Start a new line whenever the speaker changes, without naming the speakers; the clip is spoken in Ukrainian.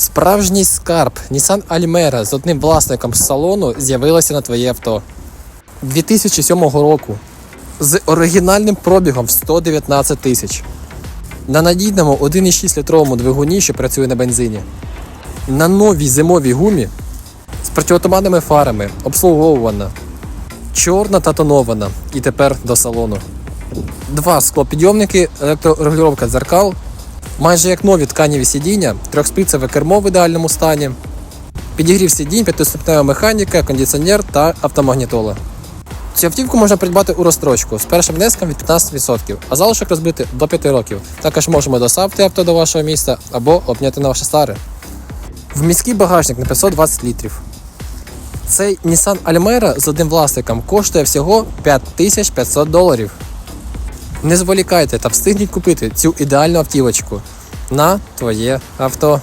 Справжній скарб Nissan Almera з одним власником салону з'явилася на твоє авто 2007 року з оригінальним пробігом 119 тисяч. На надійному 1,6 літровому двигуні, що працює на бензині. На новій зимовій гумі з протиотуманними фарами, обслуговувана, чорна та тонована. І тепер до салону. Два склопідйомники, електрорегулювання дзеркал, майже як нові тканіві сидіння, трьохспицеве кермо в ідеальному стані, підігрів сидінь, п'ятиступнева механіка, кондиціонер та автомагнітола. Цю автівку можна придбати у розстрочку з першим внеском від 15%, а залишок розбити до 5 років. Також можемо доставити авто до вашого міста або обняти на ваше старе. В міський багажник на 520 літрів. Цей Nissan Almera з одним власником коштує всього 5500 доларів. Не зволікайте та встигніть купити цю ідеальну автівочку на твоє авто.